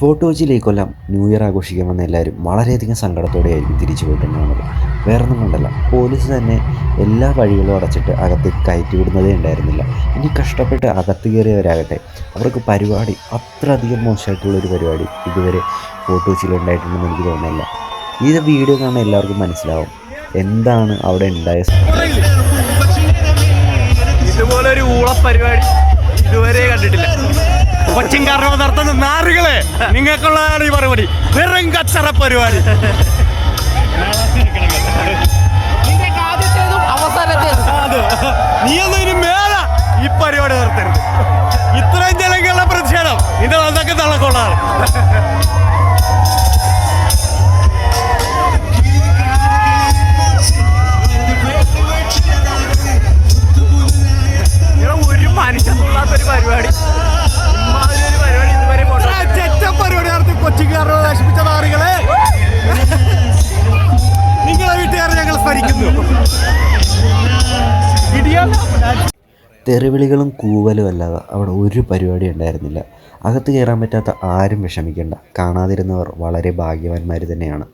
കൊല്ലം new year ആഘോഷിക്കാൻ വന്ന എല്ലാവരും വളരെയധികം സങ്കടത്തോടെയായിരിക്കും തിരിച്ചു പോയിട്ടുണ്ടാകുന്നത് വേറൊന്നും കൊണ്ടല്ല പോലീസ് തന്നെ എല്ലാ വഴികളും അടച്ചിട്ട് അകത്ത് കയറ്റി വിടുന്നതേ ഉണ്ടായിരുന്നില്ല. ഇനി കഷ്ടപ്പെട്ട് അകത്ത് കയറിയവരാകട്ടെ അവർക്ക് പരിപാടി അത്രയധികം മോശമായിട്ടുള്ളൊരു പരിപാടി ഇതുവരെ ഫോർട്ട് ഉണ്ടായിട്ടുണ്ടെന്ന് എനിക്ക് തോന്നുന്നില്ല. ഈ വീഡിയോ കാണാൻ എല്ലാവർക്കും മനസ്സിലാവും എന്താണ് അവിടെ ഉണ്ടായ ഇതുപോലെ ഒരു ഊള പരിപാടി ഇതുവരെ കണ്ടിട്ടില്ല. കൊച്ചിൻ കാരണവ നടത്തുന്ന നാറുകളെ നിങ്ങൾക്കുള്ളതാണ് ഈ പരിപാടി വെറും കച്ചറ പരിപാടി. അതെ. നീയൊന്നും ഇനി മേല ഈ പരിപാടി നിർത്തരുത് ഇത്രയും ജനങ്ങളുടെ പ്രതിഷേധം. ഇത് അതൊക്കെ തള്ളക്കൊള്ളാണ് ഒരു മനുഷ്യത്തുള്ളാത്തൊരു പരിപാടി. തെറിവിളികളും കൂവലും അല്ലാതെ അവിടെ ഒരു പരിപാടി ഉണ്ടായിരുന്നില്ല. അകത്ത് കയറാൻ പറ്റാത്ത ആരും വിഷമിക്കേണ്ട. കാണാതിരുന്നവർ വളരെ ഭാഗ്യവാന്മാർ തന്നെയാണ്.